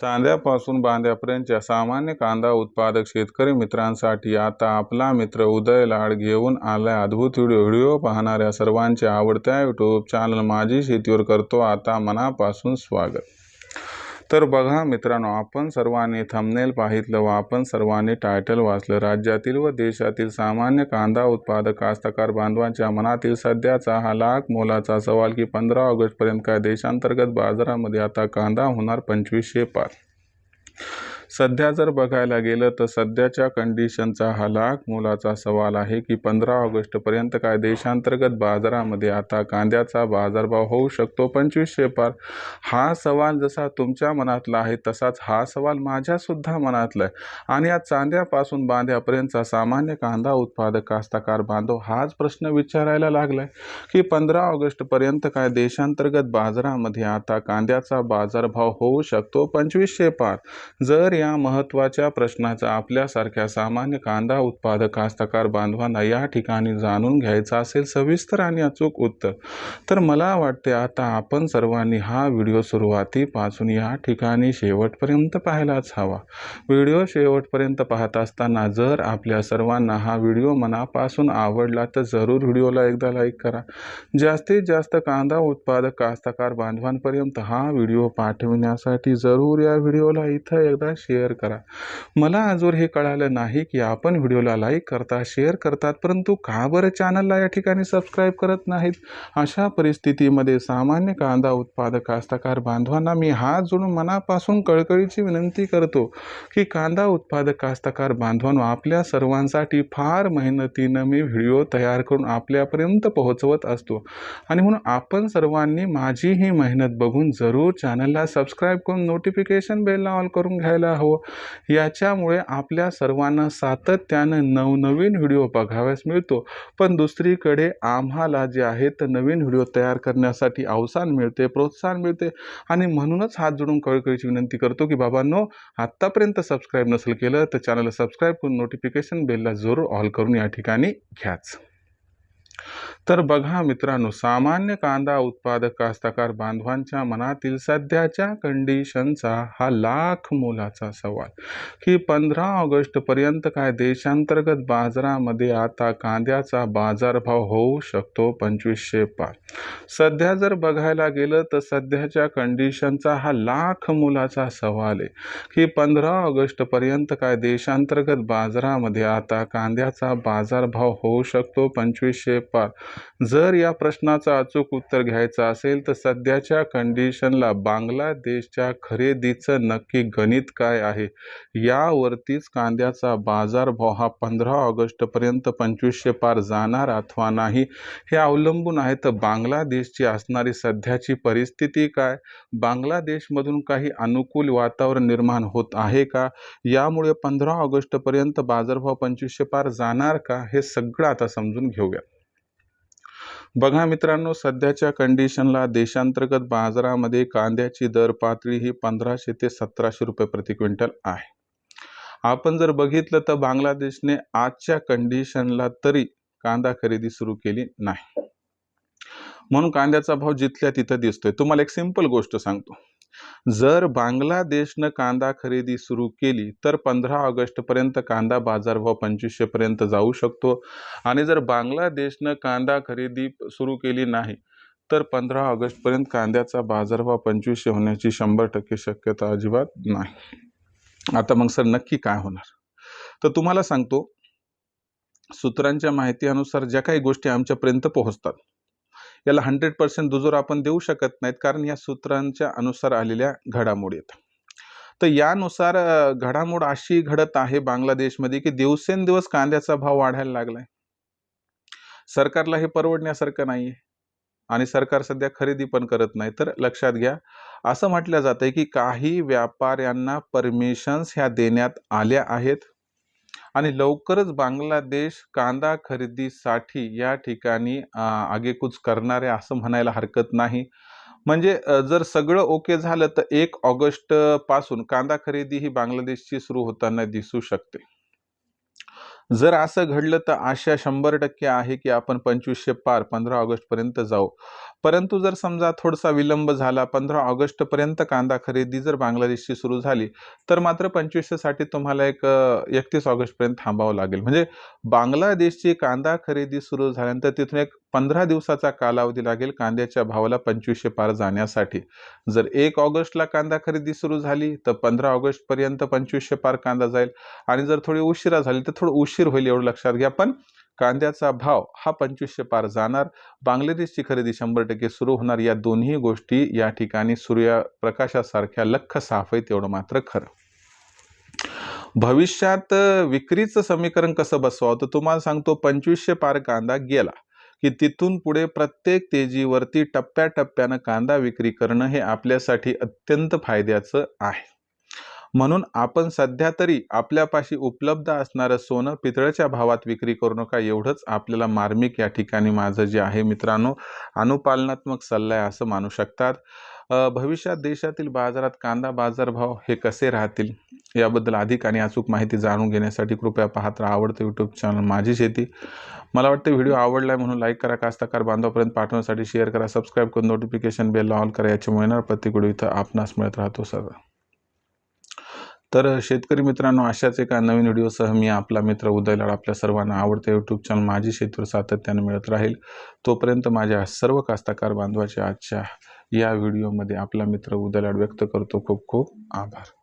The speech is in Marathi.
चांद्यापासून बांद्यापर्यंतच्या सामान्य कांदा उत्पादक शेतकरी मित्रांसाठी आता आपला मित्र उदय लाड घेऊन आलाय अद्भुत व्हिडिओ. व्हिडिओ पाहणाऱ्या सर्वांचे आवडत्या यूट्यूब चॅनल माझी शेतीवर करतो आता मनापासून स्वागत. तर बघा मित्रांनो आपण सर्वांनी थंबनेल पाहितलं व आपण सर्वांनी टायटल वाचलं. राज्यातील व देशातील सामान्य कांदा उत्पादक कास्तकार बांधवांच्या मनातील सध्याचा हा लाख मोलाचा सवाल की पंधरा ऑगस्टपर्यंत काय देशांतर्गत बाजारामध्ये आता कांदा होणार पंचवीसशे पाच? सध्या जर बघायला गेलं तर सध्याच्या कंडिशनचा हा लाख मोलाचा सवाल आहे की पंधरा ऑगस्टपर्यंत काय देशांतर्गत बाजारामध्ये आता कांद्याचा बाजारभाव होऊ शकतो? पंचवीसशे पार हा सवाल जसा तुमच्या मनातला आहे तसाच हा सवाल माझ्यासुद्धा मनातला आहे. आणि या चांद्यापासून बांध्यापर्यंतचा सामान्य कांदा उत्पादक कास्तकार बांधव हाच प्रश्न विचारायला लागलाय की पंधरा ऑगस्टपर्यंत काय देशांतर्गत बाजारामध्ये आता कांद्याचा बाजारभाव होऊ शकतो? पंचवीसशे पार जर या महत्त्वाच्या प्रश्नाचा आपल्यासारख्या सामान्य कांदा उत्पादक कास्तकार बांधवांना या ठिकाणी जाणून घ्यायचं असेल सविस्तर आणि अचूक उत्तर. तर मला वाटते आता आपण सर्वांनी हा व्हिडिओ सुरुवातीपासून या ठिकाणी शेवटपर्यंत पाहायलाच हवा. व्हिडिओ शेवटपर्यंत पाहत असताना जर आपल्या सर्वांना हा व्हिडिओ मनापासून आवडला तर जरूर व्हिडिओला एकदा लाईक करा. जास्तीत जास्त कांदा उत्पादक कास्तकार बांधवांपर्यंत हा व्हिडिओ पाठविण्यासाठी जरूर या व्हिडिओला इथं एकदा शेअर करा. मला अजून हे कळालं नाही की आपण व्हिडिओला लाईक करता शेअर करतात परंतु का बरं चॅनलला या ठिकाणी सबस्क्राईब करत नाहीत? अशा परिस्थितीमध्ये सामान्य कांदा उत्पादक कास्तकार बांधवांना मी हात जोडून मनापासून कळकळीची विनंती करतो की कांदा उत्पादक कास्तकार बांधवांनो आपल्या सर्वांसाठी फार मेहनतीनं मी व्हिडिओ तयार करून आपल्यापर्यंत पोहोचवत असतो. आणि म्हणून आपण सर्वांनी माझी ही मेहनत बघून जरूर चॅनलला सबस्क्राईब करून नोटिफिकेशन बेलला ऑल करून घ्यायला हवं याच्यामुळे आपल्या सर्वांना सातत्यानं नवनवीन व्हिडिओ बघाव्यास मिळतो. पण दुसरीकडे आम्हाला जे आहे तर नवीन व्हिडिओ तयार करण्यासाठी अवसान मिळते प्रोत्साहन मिळते. आणि म्हणूनच हात जोडून कळकळीची विनंती करतो की बाबांनो आत्तापर्यंत सबस्क्राईब नसेल केलं तर चॅनलला सबस्क्राईब करून नोटिफिकेशन बेलला जरूर ऑल करून या ठिकाणी घ्याच. तर बघा मित्रांनो सामान्य कांदा उत्पादक कास्तकार बांधवांच्या मनातील सध्याच्या कंडिशनचा हा लाख मोलाचा सवाल की पंधरा ऑगस्टपर्यंत काय देशांतर्गत बाजारामध्ये आता कांद्याचा बाजारभाव होऊ शकतो पंचवीसशे पाच? सध्या जर बघायला गेलं तर सध्याच्या कंडिशनचा हा लाख मोलाचा सवाल आहे की पंधरा ऑगस्टपर्यंत काय देशांतर्गत बाजारामध्ये आता कांद्याचा बाजारभाव होऊ शकतो पंचवीसशे पार. जर या प्रश्नाचं अचूक उत्तर घ्यायचं असेल तर सध्याच्या कंडिशनला बांगलादेशच्या खरेदीचं नक्की गणित काय आहे? यावरतीच कांद्याचा बाजारभाव हा पंधरा ऑगस्टपर्यंत पंचवीसशे पार जाणार अथवा नाही हे अवलंबून आहे. तर बांगलादेशची असणारी सध्याची परिस्थिती काय? बांगलादेशमधून काही अनुकूल वातावरण निर्माण होत आहे का? यामुळे पंधरा ऑगस्टपर्यंत बाजारभाव पंचवीसशे पार जाणार का? हे सगळं आता समजून घेऊया. बघा मित्रांनो सध्याच्या कंडिशनला देशांतर्गत बाजारामध्ये कांद्याची दर पातळी ही पंधराशे ते सतराशे रुपये प्रति क्विंटल आहे. आपण जर बघितलं तर बांगलादेशने आजच्या कंडिशनला तरी कांदा खरेदी सुरू केली नाही. म्हणून कांद्याचा भाव जिथल्या तिथं दिसतोय. तुम्हाला एक सिंपल गोष्ट सांगतो. जर बांगलादेशनं कांदा खरेदी सुरू केली तर पंधरा ऑगस्टपर्यंत कांदा बाजारभाव पंचवीसशेपर्यंत जाऊ शकतो. आणि जर बांगलादेशनं कांदा खरेदी सुरू केली नाही तर पंधरा ऑगस्टपर्यंत कांद्याचा बाजारभाव पंचवीसशे होण्याची शंभर टक्के शक्यता अजिबात नाही. आता मग सर नक्की काय होणार? तर तुम्हाला सांगतो सूत्रांच्या माहितीनुसार ज्या काही गोष्टी आमच्यापर्यंत पोहोचतात याला हंड्रेड पर्सेंट दुजोर आपण देऊ शकत नाहीत कारण या सूत्रांच्या अनुसार आलेल्या घडामोडी आहेत. तर यानुसार घडामोड अशी घडत आहे बांगलादेशमध्ये की दिवसेंदिवस कांद्याचा भाव वाढायला लागलाय. सरकारला हे परवडण्यासारखं नाहीये आणि सरकार सध्या खरेदी पण करत नाही. तर लक्षात घ्या असं म्हटलं जातंय की काही व्यापाऱ्यांना परमिशन्स ह्या देण्यात आल्या आहेत. आणि लवकरच बांगलादेश कांदा खरेदीसाठी या ठिकाणी आगेकूच करणारे असं म्हणायला हरकत नाही. म्हणजे जर सगळं ओके झालं तर एक ऑगस्टपासून कांदा खरेदी ही बांगलादेशची सुरू होताना दिसू शकते. जर असं घडलं तर आशा शंभर टक्के आहे की आपण पंचवीसशे पार पंधरा ऑगस्टपर्यंत जाऊ. परंतु जर समजा थोडासा विलंब झाला पंधरा ऑगस्टपर्यंत कांदा खरेदी जर बांगलादेशची सुरू झाली तर मात्र पंचवीसशेसाठी तुम्हाला एक एकतीस ऑगस्टपर्यंत थांबावं लागेल. म्हणजे बांगलादेशची कांदा खरेदी सुरू झाल्यानंतर तिथून एक पंधरा दिवसाचा कालावधी लागेल कांद्याच्या भावाला पंचवीसशे पार जाण्यासाठी. जर एक ऑगस्टला कांदा खरेदी सुरू झाली तर पंधरा ऑगस्टपर्यंत पंचवीसशे पार कांदा जाईल. आणि जर थोडी उशिरा झाली तर थोडं उशीर होईल एवढं लक्षात घ्या. पण कांद्याचा भाव हा पंचवीसशे पार जाणार. बांगलादेशची खरेदी शंभर टक्के सुरू होणार. या दोन्ही गोष्टी या ठिकाणी सूर्यप्रकाशासारख्या लख साफ आहे एवढं मात्र खरं. भविष्यात विक्रीचं समीकरण कसं बसवावं? तर तुम्हाला सांगतो पंचवीसशे पार कांदा गेला की तिथून पुढे प्रत्येक तेजीवरती टप्प्याटप्प्यानं कांदा विक्री करणं हे आपल्यासाठी अत्यंत फायद्याचं आहे. म्हणून आपण सध्या तरी आपल्यापाशी उपलब्ध असणारं सोनं पितळच्या भावात विक्री करू नका. एवढंच आपल्याला मार्मिक या ठिकाणी माझं जे आहे मित्रांनो अनुपालनात्मक सल्ला आहे असं मानू शकतात. भविष्यात देशातील बाजारात कांदा बाजारभाव हे कसे राहतील याबद्दल अधिक आणि अचूक माहिती जाणून घेण्यासाठी कृपया पाहत राहा आवडतं यूट्यूब चॅनल माझी शेती. मला वाटतं व्हिडिओ आवडला आहे म्हणून लाईक करा कास्तकार बांधवापर्यंत पाठवण्यासाठी शेअर करा सबस्क्राईब करून नोटिफिकेशन बेल ऑल करा. याच्यामुळे येणार प्रत्येक व्हिडिओ इथं आपणास मिळत राहतो सगळं तर शेतकरी मित्रांनो अशाच एका नवीन व्हिडिओसह मी आपला मित्र उदय लाड आपल्या सर्वांना आवडतं यूट्यूब चॅनल माझी शेतीवर सातत्याने मिळत राहील. तोपर्यंत माझ्या सर्व कास्तकार बांधवाच्या आजच्या या व्हिडिओमध्ये आपला मित्र उदय लाड व्यक्त करतो. खूप खूप आभार.